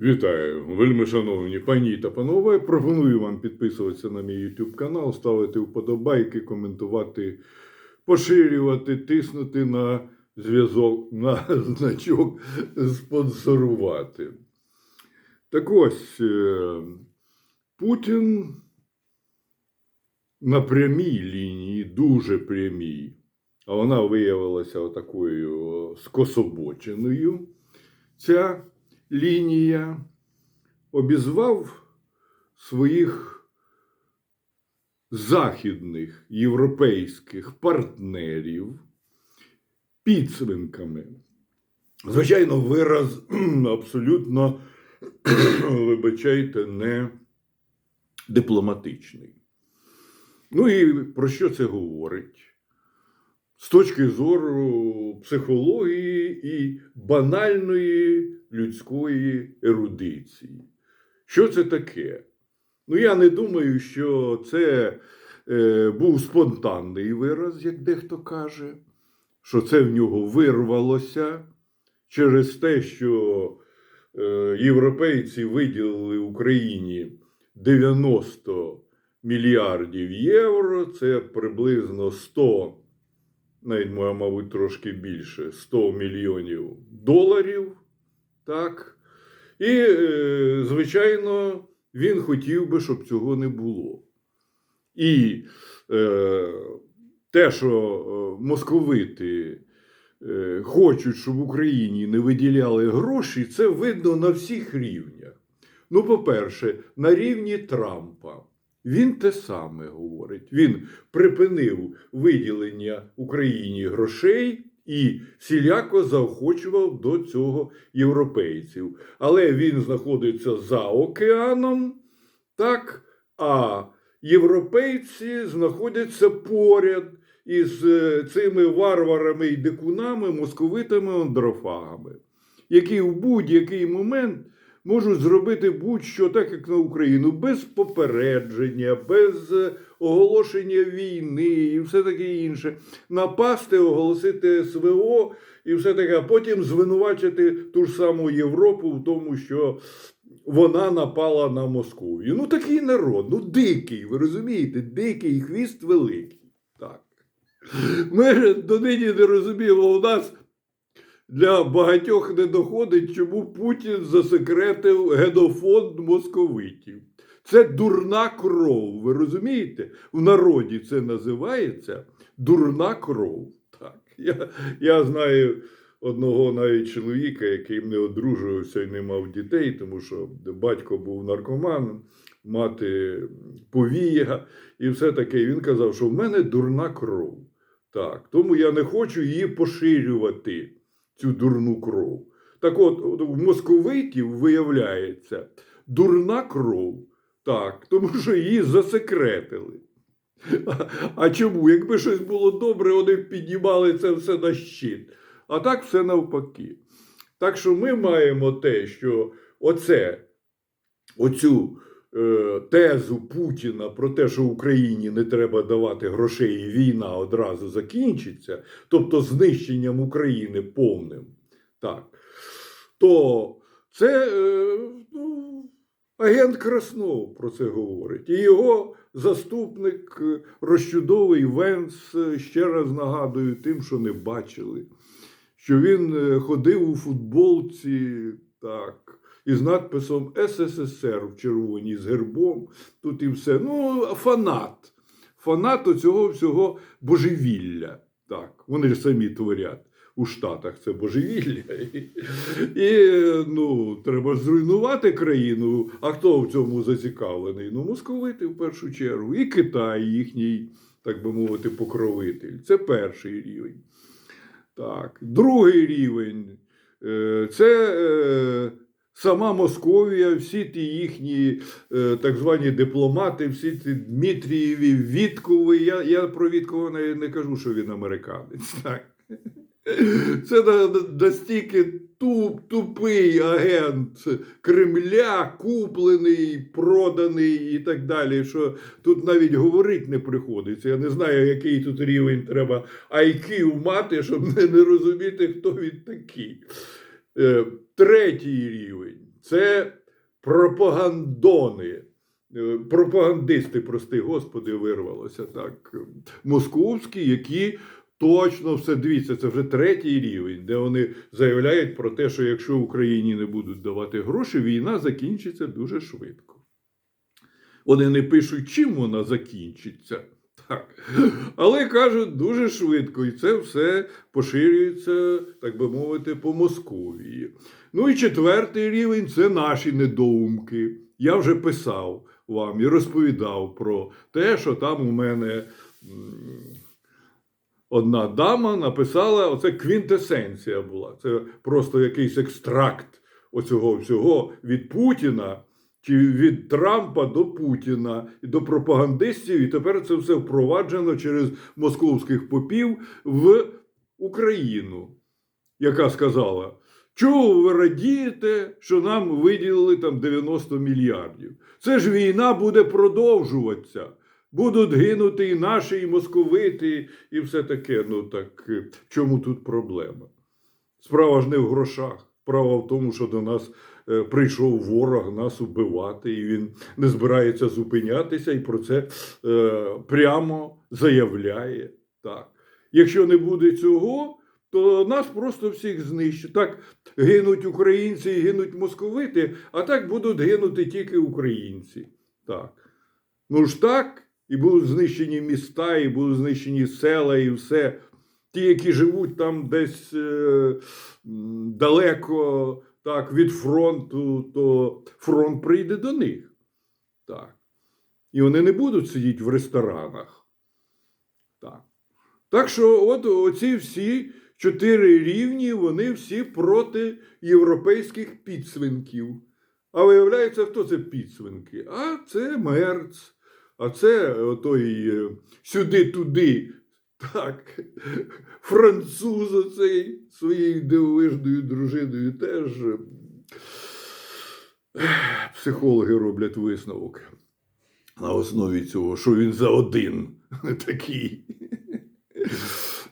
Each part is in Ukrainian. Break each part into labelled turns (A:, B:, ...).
A: Вітаю, вельми шановні пані та панове. Пропоную вам підписуватися на мій YouTube канал, ставити вподобайки, коментувати, поширювати, тиснути на зв'язок, на значок спонсорувати. Так ось, е, Путін на прямій лінії, дуже прямій, а вона виявилася отакою скособоченою. Ця лінія обізвав своїх західних європейських партнерів підсвинками. Звичайно, вираз абсолютно, вибачайте, не дипломатичний. Ну і про що це говорить? З точки зору психології і банальної людської ерудиції. Що це таке? Ну, я не думаю, що це е, був спонтанний вираз, як дехто каже, що це в нього вирвалося через те, що е, європейці виділили Україні 90 мільярдів євро, це приблизно 100 навіть, мабуть, трошки більше 100 мільйонів доларів. Так? І, е, звичайно, він хотів би, щоб цього не було. І е, те, що е, московити е, хочуть, щоб в Україні не виділяли гроші, це видно на всіх рівнях. Ну, по-перше, на рівні Трампа. Він те саме говорить. Він припинив виділення Україні грошей і всіляко заохочував до цього європейців. Але він знаходиться за океаном, так, а європейці знаходяться поряд із е, цими варварами і дикунами, московитами андрофагами, які в будь-який момент можуть зробити будь-що, так як на Україну, без попередження, без е, оголошення війни і все таке інше. Напасти, оголосити СВО і все таке, а потім звинувачити ту ж саму Європу в тому, що вона напала на Московію. Ну такий народ, ну дикий, ви розумієте, дикий хвіст великий. Так. Ми ж донині не розуміємо, у нас для багатьох не доходить, чому Путін засекретив генофонд московитів. Це дурна кров. Ви розумієте? В народі це називається дурна кров. Так. Я, я знаю одного навіть чоловіка, який не одружувався і не мав дітей, тому що батько був наркоманом, мати повія, і все таке. Він казав, що в мене дурна кров. Так, тому я не хочу її поширювати цю дурну кров. Так от, у московитів виявляється дурна кров, так, тому що її засекретили. А, чому? Якби щось було добре, вони піднімали це все на щит. А так все навпаки. Так що ми маємо те, що оце, оцю тезу Путіна про те, що Україні не треба давати грошей, і війна одразу закінчиться, тобто знищенням України повним, так, то це е, ну, агент Краснов про це говорить. І його заступник е, розчудовий Венс, е, ще раз нагадую тим, що не бачили, що він е, ходив у футболці, так із надписом СССР в червоній з гербом. Тут і все. Ну, фанат. Фанат оцього всього божевілля. Так, вони ж самі творять. У Штатах це божевілля. І, ну, треба зруйнувати країну. А хто в цьому зацікавлений? Ну, московити в першу чергу. І Китай, їхній, так би мовити, покровитель. Це перший рівень. Так. Другий рівень е, це е, сама Московія, всі ті їхні е, так звані дипломати, всі ті Дмитрієві, Віткови. Я, я про Віткова не, не кажу, що він американець. Так. Це на- на- настільки туп, тупий агент Кремля, куплений, проданий і так далі, що тут навіть говорити не приходиться. Я не знаю, який тут рівень треба IQ мати, щоб не розуміти, хто він такий. Е, Третій рівень це пропагандони. Е, Пропагандисти, прости господи, вирвалося так. Московські, які точно все дивіться, це вже третій рівень, де вони заявляють про те, що якщо Україні не будуть давати гроші, війна закінчиться дуже швидко. Вони не пишуть, чим вона закінчиться. Так. Але кажуть дуже швидко, і це все поширюється, так би мовити, по Московії. Ну і четвертий рівень це наші недоумки. Я вже писав вам і розповідав про те, що там у мене одна дама написала, оце квінтесенція була. Це просто якийсь екстракт оцього всього від Путіна. Чи від Трампа до Путіна і до пропагандистів, і тепер це все впроваджено через московських попів в Україну, яка сказала: чого ви радієте, що нам виділили там 90 мільярдів? Це ж війна буде продовжуватися. Будуть гинути і наші, і московити, і все таке. Ну так е, в чому тут проблема? Справа ж не в грошах. Справа в тому, що до нас прийшов ворог нас убивати, і він не збирається зупинятися, і про це е, прямо заявляє. Так. Якщо не буде цього, то нас просто всіх знищать. Так гинуть українці і гинуть московити, а так будуть гинути тільки українці. Так. Ну ж так, і будуть знищені міста, і будуть знищені села, і все. Ті, які живуть там десь е, далеко так, від фронту, то фронт прийде до них. Так. І вони не будуть сидіти в ресторанах. Так. Так що, от оці всі чотири рівні, вони всі проти європейських підсвинків. А виявляється, хто це підсвинки? А це Мерц, а це той е, сюди-туди. Так, француз оцей своєю дивовижною дружиною теж е, психологи роблять висновок на основі цього, що він за один такий.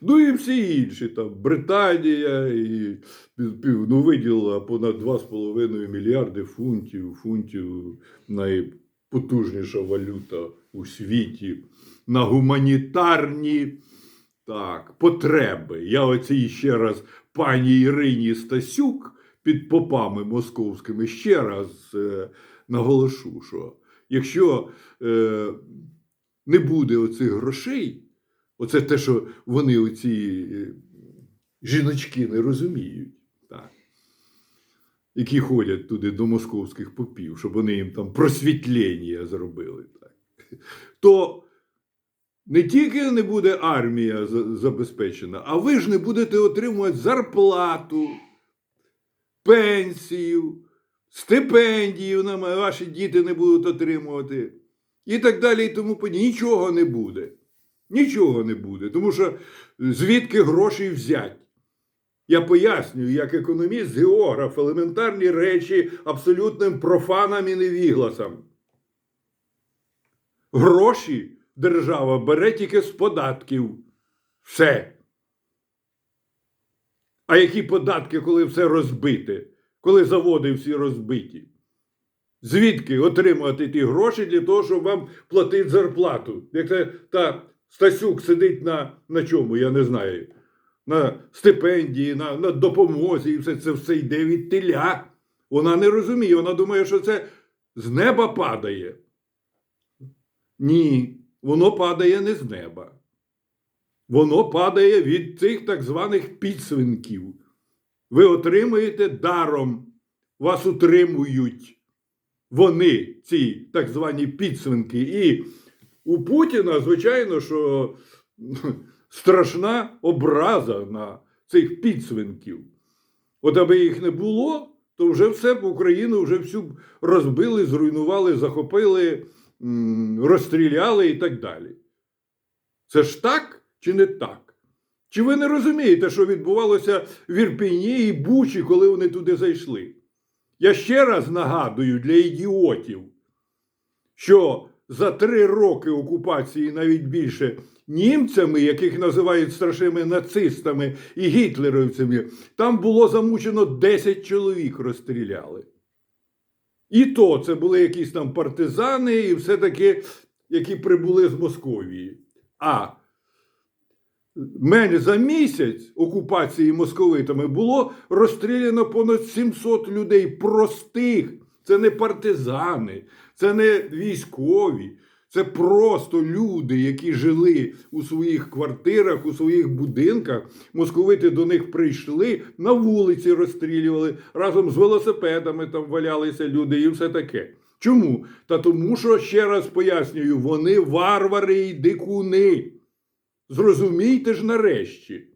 A: Ну і всі інші, там Британія і ну, виділила понад 2,5 мільярди фунтів, фунтів найпотужніша валюта у світі на гуманітарні так, потреби. Я оцій ще раз пані Ірині Стасюк під попами московськими ще раз е, наголошу, що якщо е, не буде оцих грошей, оце те, що вони оці е, жіночки не розуміють, так, які ходять туди до московських попів, щоб вони їм там просвітлення зробили, так, то не тільки не буде армія забезпечена, а ви ж не будете отримувати зарплату, пенсію, стипендію ваші діти не будуть отримувати. І так далі, і тому. Нічого не буде. Нічого не буде. Тому що звідки гроші взять? Я пояснюю, як економіст, географ, елементарні речі абсолютним профанам і невігласам. Гроші держава бере тільки з податків. Все. А які податки, коли все розбите, коли заводи всі розбиті? Звідки отримувати ті гроші для того, щоб вам платити зарплату? Як це та Стасюк сидить на, на чому, я не знаю, на стипендії, на, на допомозі, і все це все йде від теля. Вона не розуміє, вона думає, що це з неба падає. Ні, воно падає не з неба. Воно падає від цих так званих підсвинків. Ви отримуєте даром, вас утримують вони, ці так звані підсвинки. І у Путіна, звичайно, що страшна образа на цих підсвинків. От аби їх не було, то вже все в Україну вже всю розбили, зруйнували, захопили, розстріляли і так далі. Це ж так чи не так? Чи ви не розумієте, що відбувалося в Ірпіні і Бучі, коли вони туди зайшли? Я ще раз нагадую для ідіотів, що за три роки окупації, навіть більше, німцями, яких називають страшними нацистами і гітлерівцями, там було замучено 10 чоловік розстріляли. І то це були якісь там партизани, і все таки, які прибули з Московії. А мене за місяць окупації московитами було розстріляно понад 700 людей простих. Це не партизани, це не військові, це просто люди, які жили у своїх квартирах, у своїх будинках. Московити до них прийшли, на вулиці розстрілювали, разом з велосипедами там валялися люди і все таке. Чому? Та тому, що ще раз пояснюю, вони варвари і дикуни. Зрозумійте ж нарешті.